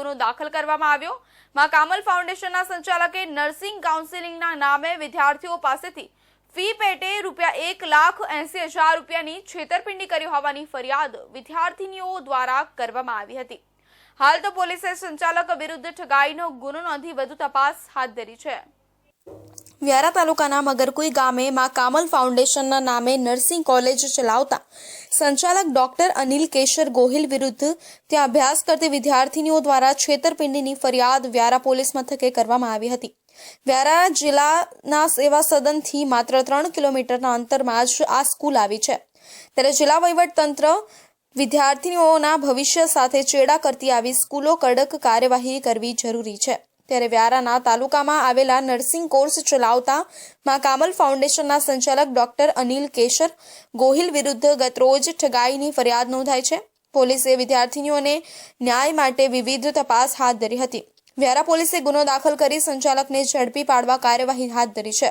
ગુનો દાખલ કરવામાં આવ્યો. માં કામલ ફાઉન્ડેશનના સંચાલકે નર્સિંગ કાઉન્સિલિંગના નામે વિદ્યાર્થીઓ પાસેથી ફી પેટે રૂપિયા એક લાખ એંસી હજાર રૂપિયાની છેતરપિંડી કરી હોવાની ફરિયાદ વિદ્યાર્થીનીઓ દ્વારા કરવામાં આવી હતી. હાલ તો પોલીસે સંચાલક વિરુદ્ધ ઠગાઈનો ગુનો નોંધી વધુ તપાસ હાથ ધરી છે. વ્યારા તાલુકાના મગરકુઈ ગામે માં કામલ ફાઉન્ડેશનના નામે નર્સિંગ કોલેજ ચલાવતા સંચાલક ડોક્ટર અનિલ કેશર ગોહિલ વિરુદ્ધ ત્યાં અભ્યાસ કરતી વિદ્યાર્થીનીઓ દ્વારા છેતરપિંડીની ફરિયાદ વ્યારા પોલીસ મથકે કરવામાં આવી હતી. વ્યારા જિલ્લાના સેવા સદનથી માત્ર ત્રણ કિલોમીટરના અંતરમાં જ આ સ્કૂલ આવી છે. ત્યારે જિલ્લા વહીવટ તંત્ર વિદ્યાર્થીનીઓના ભવિષ્ય સાથે ચેડા કરતી આવી સ્કૂલો કડક કાર્યવાહી કરવી જરૂરી છે. ત્યારે વ્યારાના તાલુકામાં આવેલા નર્સિંગ કોર્સ ચલાવતા માં કામલ ફાઉન્ડેશનના સંચાલક ડોક્ટર અનિલ કેશર ગોહિલ વિરુદ્ધ ગતરોજ ઠગાઈની ફરિયાદ નોંધાઈ છે. પોલીસે વિદ્યાર્થીનીઓને ન્યાય માટે વિવિધ તપાસ હાથ ધરી હતી. વ્યારા પોલીસે ગુનો દાખલ કરી સંચાલકને ઝડપી પાડવા કાર્યવાહી હાથ ધરી છે.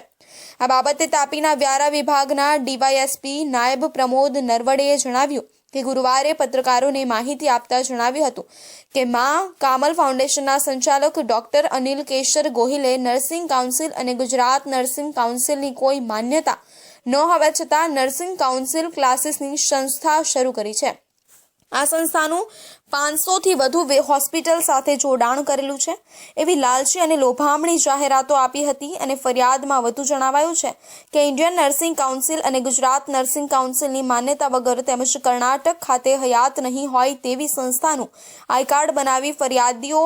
આ બાબતે તાપીના વ્યારા વિભાગના ડીવાયએસપી નાયબ પ્રમોદ નરવડેએ જણાવ્યું કે ગુરુવારે પત્રકારોને માહિતી આપતા જણાવ્યું હતું કે માં કામલ ફાઉન્ડેશનના સંચાલક ડોક્ટર અનિલ કેશર ગોહિલે નર્સિંગ કાઉન્સિલ અને ગુજરાત નર્સિંગ કાઉન્સિલની કોઈ માન્યતા ન હોવા છતાં નર્સિંગ કાઉન્સિલ ક્લાસીસની સંસ્થા શરૂ કરી છે. આ સંસ્થાનું પાંચસોથી વધુ હોસ્પિટલ સાથે જોડાણ કરેલું છે. એવી લાલચી અને લોભામણી જાહેરાતો આપી હતી અને ફરિયાદમાં વધુ જણાવાયું છે કે ઇન્ડિયન નર્સિંગ કાઉન્સિલ અને ગુજરાત નર્સિંગ કાઉન્સિલની માન્યતા વગર તેમજ કર્ણાટક ખાતે હયાત નહીં હોય તેવી સંસ્થાનું આઈ કાર્ડ બનાવી ફરિયાદીઓ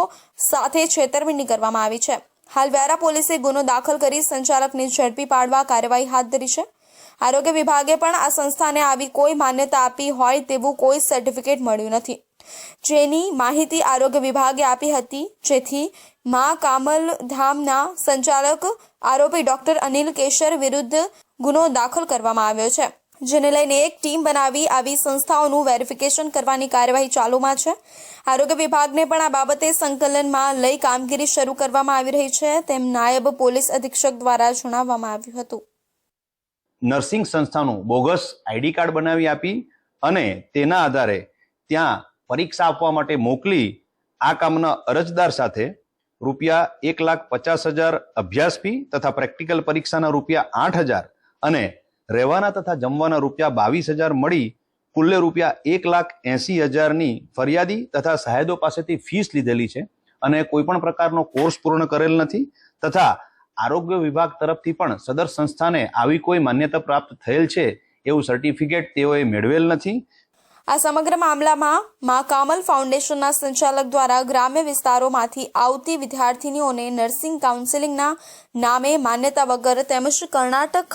સાથે છેતરપિંડી કરવામાં આવી છે. હાલ વ્યારા પોલીસે ગુનો દાખલ કરી સંચાલકને ઝડપી પાડવા કાર્યવાહી હાથ ધરી છે. આરોગ્ય વિભાગે પણ આ સંસ્થાને આવી કોઈ માન્યતા આપી હોય તેવું કોઈ સર્ટિફિકેટ મળ્યું નથી. જેની માહિતી આરોગ્ય વિભાગે આપી હતી, જેથી મા કામલ ધામના સંચાલક આરોપી ડોક્ટર અનિલ કેશર વિરુદ્ધ ગુનો દાખલ કરવામાં આવ્યો છે. જેને લઈને એક ટીમ બનાવી આવી સંસ્થાઓનું વેરિફિકેશન કરવાની કાર્યવાહી ચાલુમાં છે. આરોગ્ય વિભાગને પણ આ બાબતે સંકલનમાં લઈ કામગીરી શરૂ કરવામાં આવી રહી છે, તેમ નાયબ પોલીસ અધિક્ષક દ્વારા જણાવવામાં આવ્યું હતું. નર્સિંગ સંસ્થાનું બોગસ આઈડી કાર્ડ બનાવી આપી અને તેના આધારે ત્યાં પરીક્ષા આપવા માટે મોકલી આ કામના અરજદાર સાથે રૂપિયા એક લાખ પચાસ હજાર અભ્યાસ ફી તથા પ્રેક્ટિકલ પરીક્ષાના રૂપિયા આઠ હજાર અને રહેવાના તથા જમવાના રૂપિયા બાવીસ હજાર મળી કુલ્લે રૂપિયા એક લાખ એસી હજારની ફરિયાદી તથા સાહેદો પાસેથી ફીસ લીધેલી છે અને કોઈ પણ પ્રકારનો કોર્સ પૂર્ણ કરેલ નથી તથા આરોગ્ય વિભાગ તરફથી પણ સદર સંસ્થાને આવી કોઈ માન્યતા પ્રાપ્ત થયેલ છે એવું સર્ટિફિકેટ તેઓએ મેળવેલ નથી. આ સમગ્ર મામલામાં મા કામલ ફાઉન્ડેશનના સંચાલક દ્વારા ગ્રામ્ય વિસ્તારોમાંથી આવતી વિદ્યાર્થીનીઓને નર્સિંગ કાઉન્સિલિંગના નામે માન્યતા વગર તેમજ કર્ણાટક